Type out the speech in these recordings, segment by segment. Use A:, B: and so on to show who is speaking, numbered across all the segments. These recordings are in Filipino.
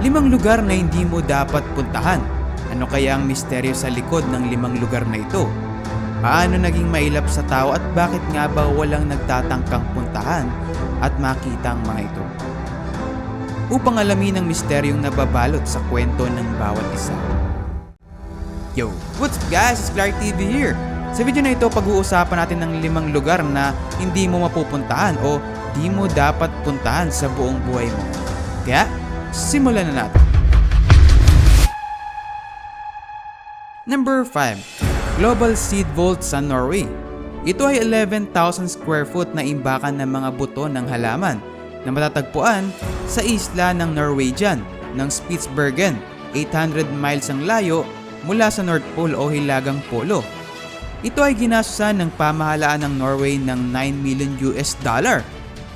A: Limang lugar na hindi mo dapat puntahan. Ano kaya ang misteryo sa likod ng limang lugar na ito? Paano naging mailap sa tao at bakit nga ba walang nagtatangkang puntahan at makita ang mga ito? Upang alamin ang misteryong nababalot sa kwento ng bawat isa. Yo, what's up guys? It's Clark TV here. Sa video na ito, pag-uusapan natin ng limang lugar na hindi mo mapupuntahan o di mo dapat puntahan sa buong buhay mo. Kaya, simulan na natin. Number 5. Global Seed Vault sa Norway. Ito ay 11,000 square foot na imbakan ng mga buto ng halaman na matatagpuan sa isla ng Norwegian ng Spitsbergen, 800 miles ang layo mula sa North Pole o Hilagang Polo. Ito ay ginastusan ng pamahalaan ng Norway ng 9 million US dollar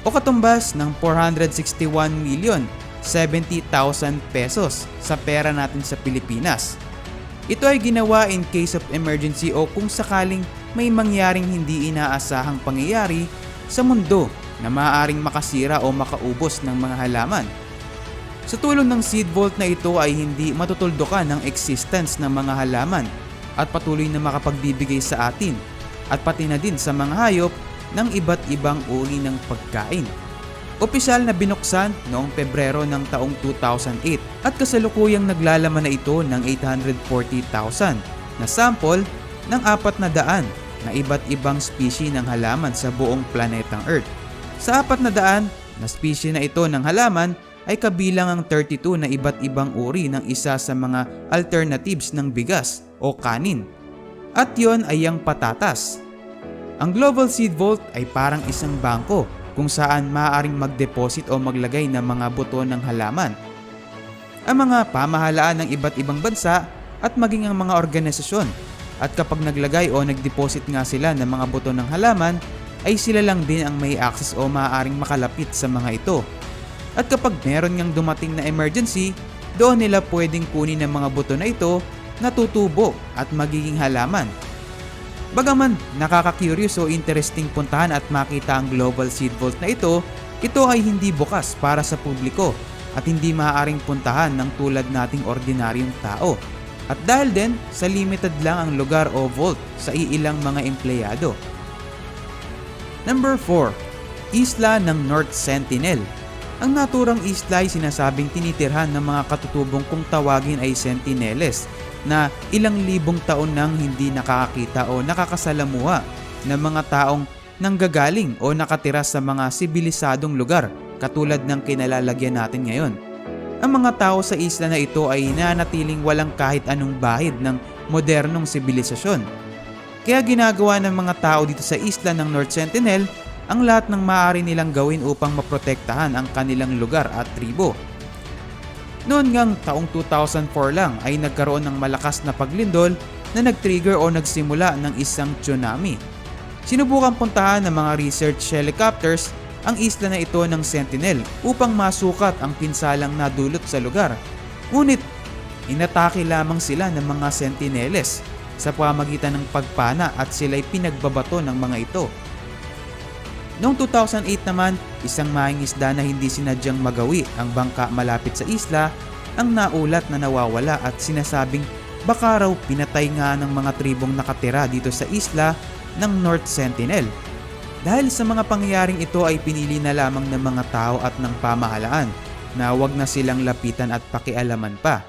A: o katumbas ng 461 million 70,000 pesos sa pera natin sa Pilipinas. Ito ay ginawa in case of emergency o kung sakaling may mangyaring hindi inaasahang pangyayari sa mundo na maaaring makasira o makaubos ng mga halaman. Sa tulong ng seed vault na ito ay hindi matutuldukan ng existence ng mga halaman at patuloy na makapagbibigay sa atin at pati na din sa mga hayop ng iba't ibang uri ng pagkain. Opisyal na binuksan noong Pebrero ng taong 2008 at kasalukuyang naglalaman na ito ng 840,000 na sample ng apat na daan na iba't ibang species ng halaman sa buong planetang Earth. Sa apat na daan na species na ito ng halaman ay kabilang ang 32 na iba't ibang uri ng isa sa mga alternatives ng bigas o kanin. At yon ay ang patatas. Ang Global Seed Vault ay parang isang bangko kung saan maaaring mag-deposit o maglagay ng mga buto ng halaman. Ang mga pamahalaan ng iba't ibang bansa at maging ang mga organisasyon at kapag naglagay o nag-deposit nga sila ng mga buto ng halaman ay sila lang din ang may access o maaaring makalapit sa mga ito. At kapag meron ngang dumating na emergency, doon nila pwedeng kunin ang mga buto na ito na tutubo at magiging halaman Bagaman nakaka-curious o interesting puntahan at makita ang Global Seed Vault na ito, ito ay hindi bukas para sa publiko at hindi maaaring puntahan ng tulad nating ordinaryong tao. At dahil din sa limited lang ang lugar o vault sa iilang mga empleyado. Number 4. Isla ng North Sentinel ang naturang isla ay sinasabing tinitirhan ng mga katutubong kung tawagin ay sentineles na ilang libong taon nang hindi nakakakita o nakakasalamuha ng mga taong nanggagaling o nakatira sa mga sibilisadong lugar katulad ng kinalalagyan natin ngayon. Ang mga tao sa isla na ito ay nanatiling walang kahit anong bahid ng modernong sibilisasyon. Kaya ginagawa ng mga tao dito sa isla ng North Sentinel ang lahat ng maaari nilang gawin upang maprotektahan ang kanilang lugar at tribo. Noon ngang taong 2004 lang ay nagkaroon ng malakas na paglindol na nag-trigger o nagsimula ng isang tsunami. Sinubukan puntahan ng mga research helicopters ang isla na ito ng Sentinel upang masukat ang pinsalang nadulot sa lugar. Ngunit, inatake lamang sila ng mga sentineles sa pamagitan ng pagpana at sila'y pinagbabato ng mga ito. Noong 2008 naman, isang mahing isda na hindi sinadyang magawi ang bangka malapit sa isla ang naulat na nawawala at sinasabing baka raw pinatay nga ng mga tribong nakatira dito sa isla ng North Sentinel. Dahil sa mga pangyayaring ito ay pinili na lamang ng mga tao at ng pamahalaan na wag na silang lapitan at pakialaman pa.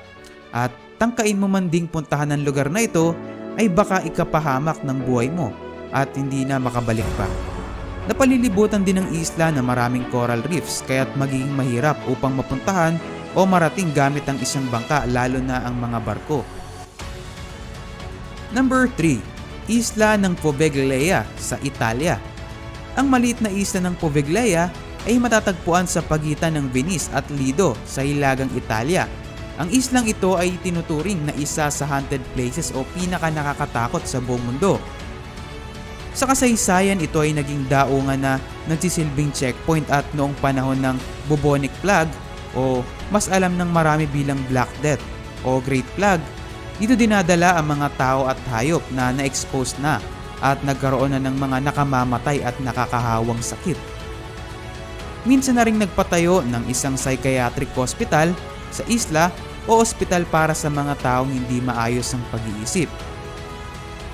A: At tangkain mo man ding puntahan ng lugar na ito ay baka ikapahamak ng buhay mo at hindi na makabalik pa. Napalilibutan din ng isla na maraming coral reefs kaya't magiging mahirap upang mapuntahan o marating gamit ang isang bangka lalo na ang mga barko. Number 3. Isla ng Poveglia sa Italia. Ang maliit na isla ng Poveglia ay matatagpuan sa pagitan ng Venice at Lido sa Hilagang Italia. Ang islang ito ay tinuturing na isa sa haunted places o pinaka nakakatakot sa buong mundo sa kasaysayan ito ay naging daungan na nagsisilbing checkpoint at noong panahon ng bubonic plague o mas alam ng marami bilang Black Death o Great Plague, dito dinadala ang mga tao at hayop na na-expose na at nagkaroon na ng mga nakamamatay at nakakahawang sakit. Minsan na ring nagpatayo ng isang psychiatric hospital sa isla o ospital para sa mga taong hindi maayos ang pag-iisip.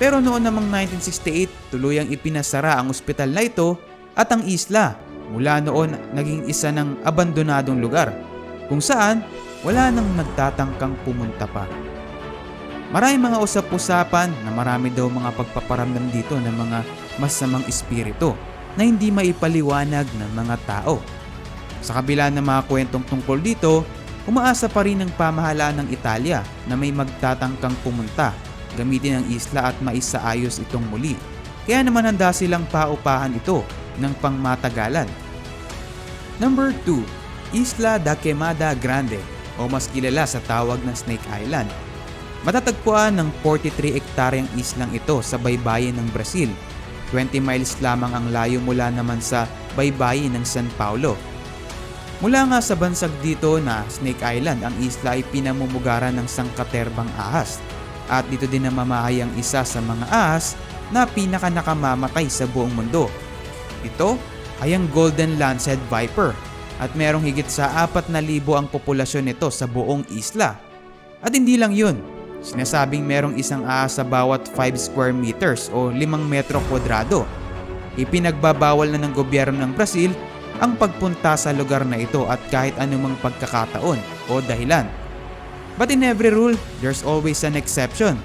A: Pero noon namang 1968, tuluyang ipinasara ang ospital na ito at ang isla. Mula noon, naging isa ng abandonadong lugar kung saan wala nang nagtatangkang pumunta pa. Maraming mga usap-usapan na marami daw mga pagpaparamdam dito ng mga masamang espiritu na hindi maipaliwanag ng mga tao. Sa kabila ng mga kwentong tungkol dito, umaasa pa rin ang pamahalaan ng Italia na may magtatangkang pumunta, gamitin ang isla at maisaayos itong muli. Kaya naman handa silang paupahan ito ng pangmatagalan. Number 2, Isla da Quemada Grande o mas kilala sa tawag na Snake Island. Matatagpuan ng 43 ektaryang islang ito sa baybayin ng Brazil. 20 miles lamang ang layo mula naman sa baybayin ng San Paulo. Mula nga sa bansag dito na Snake Island, ang isla ay pinamumugaran ng sangkaterbang ahas. At dito din namamahay ang isa sa mga ahas na pinaka nakamamatay sa buong mundo. Ito ay ang Golden Lancet Viper at merong higit sa 4,000 ang populasyon nito sa buong isla. At hindi lang yun, sinasabing merong isang ahas sa bawat 5 square meters o 5 metro kwadrado. Ipinagbabawal na ng gobyerno ng Brazil ang pagpunta sa lugar na ito at kahit anumang pagkakataon o dahilan. But in every rule, there's always an exception.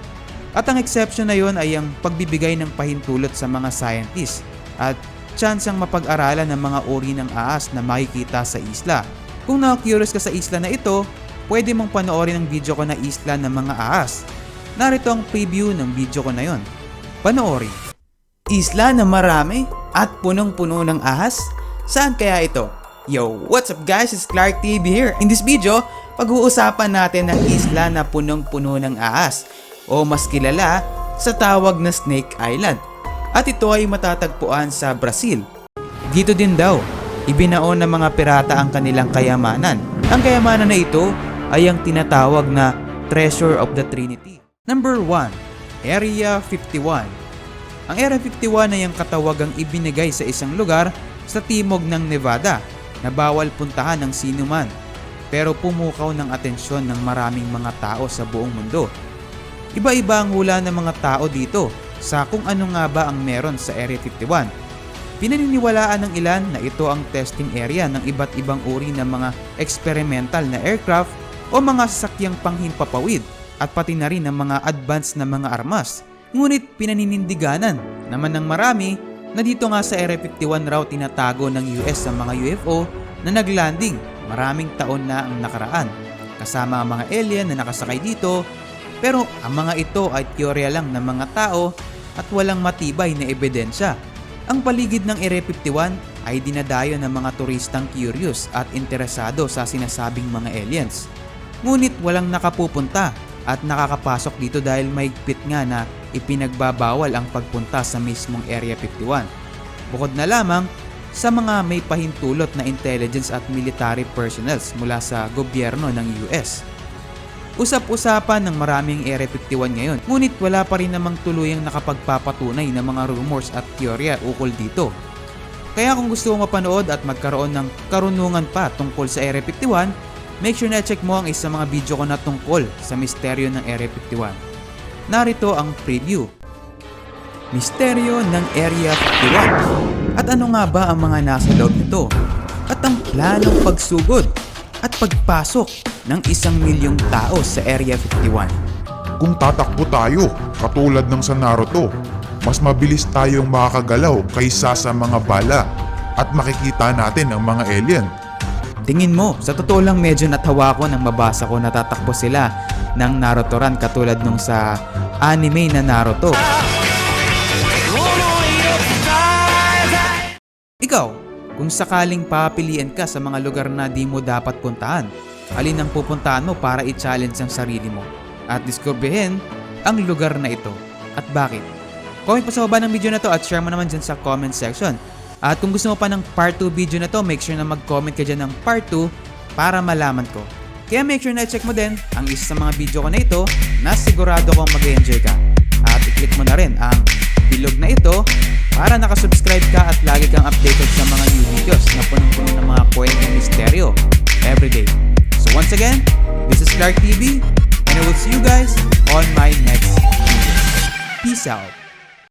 A: At ang exception na yon ay ang pagbibigay ng pahintulot sa mga scientists at tsansang mapag-aralan ng mga uri ng ahas na makikita sa isla. Kung na-curious ka sa isla na ito, pwede mong panoorin ang video ko na isla ng mga ahas. Narito ang preview ng video ko na yon. Panoorin. Isla na marami at punong-puno ng ahas? Saan kaya ito? Yo, what's up guys? It's Clark TV here. In this video, pag-uusapan natin ang isla na punong-puno ng ahas o mas kilala sa tawag na Snake Island. At ito ay matatagpuan sa Brazil. Dito din daw, ibinaon ng mga pirata ang kanilang kayamanan. Ang kayamanan na ito ay ang tinatawag na Treasure of the Trinity. Number 1, Area 51. Ang Area 51 ay ang katawagang ibinigay sa isang lugar sa timog ng Nevada na bawal puntahan ng sino man pero pumukaw ng atensyon ng maraming mga tao sa buong mundo. Iba-iba ang hula ng mga tao dito sa kung ano nga ba ang meron sa Area 51. Pinaniniwalaan ng ilan na ito ang testing area ng iba't ibang uri ng mga experimental na aircraft o mga sasakyang panghimpapawid at pati na rin ng mga advanced na mga armas. Ngunit pinaninindiganan naman ng marami na dito nga sa Area 51 raw tinatago ng US sa mga UFO na naglanding maraming taon na ang nakaraan kasama ang mga alien na nakasakay dito pero ang mga ito ay teorya lang ng mga tao at walang matibay na ebidensya. Ang paligid ng Area 51 ay dinadayo ng mga turistang curious at interesado sa sinasabing mga aliens. Ngunit walang nakapupunta at nakakapasok dito dahil mahigpit nga na ipinagbabawal ang pagpunta sa mismong Area 51. Bukod na lamang sa mga may pahintulot na intelligence at military personnels mula sa gobyerno ng US. Usap-usapan ng maraming Area 51 ngayon, ngunit wala pa rin namang tuluyang nakapagpapatunay ng mga rumors at teorya ukol dito. Kaya kung gusto mo mapanood at magkaroon ng karunungan pa tungkol sa Area 51, make sure na check mo ang isang mga video ko na tungkol sa misteryo ng Area 51. Narito ang preview. Misteryo ng Area 51. At ano nga ba ang mga nasa loob nito? At ang planong pagsugod at pagpasok ng isang milyong tao sa Area 51.
B: Kung tatakbo tayo, katulad ng sa Naruto, mas mabilis tayong makakagalaw kaysa sa mga bala at makikita natin ang mga alien.
A: Tingin mo, sa totoo lang medyo natawa ko nang mabasa ko na tatakbo sila ng Naruto Run katulad nung sa anime na Naruto. Ikaw, kung sakaling papilian ka sa mga lugar na di mo dapat puntahan, alin ang pupuntahan mo para i-challenge ang sarili mo at diskubrihin ang lugar na ito at bakit? Comment po sa baba ng video na to at share mo naman dyan sa comment section. At kung gusto mo pa ng part 2 video na to, make sure na mag-comment ka dyan ng part 2 para malaman ko. Kaya make sure na check mo din ang isa sa mga video ko na ito na sigurado kong mag-enjoy ka. At i-click mo na rin ang bilog na ito para nakasubscribe ka at lagi kang updated sa mga new videos na punong-puno ng mga kwentong misteryo everyday. So once again, This is Clark TV, and I will see you guys on my next video. Peace out.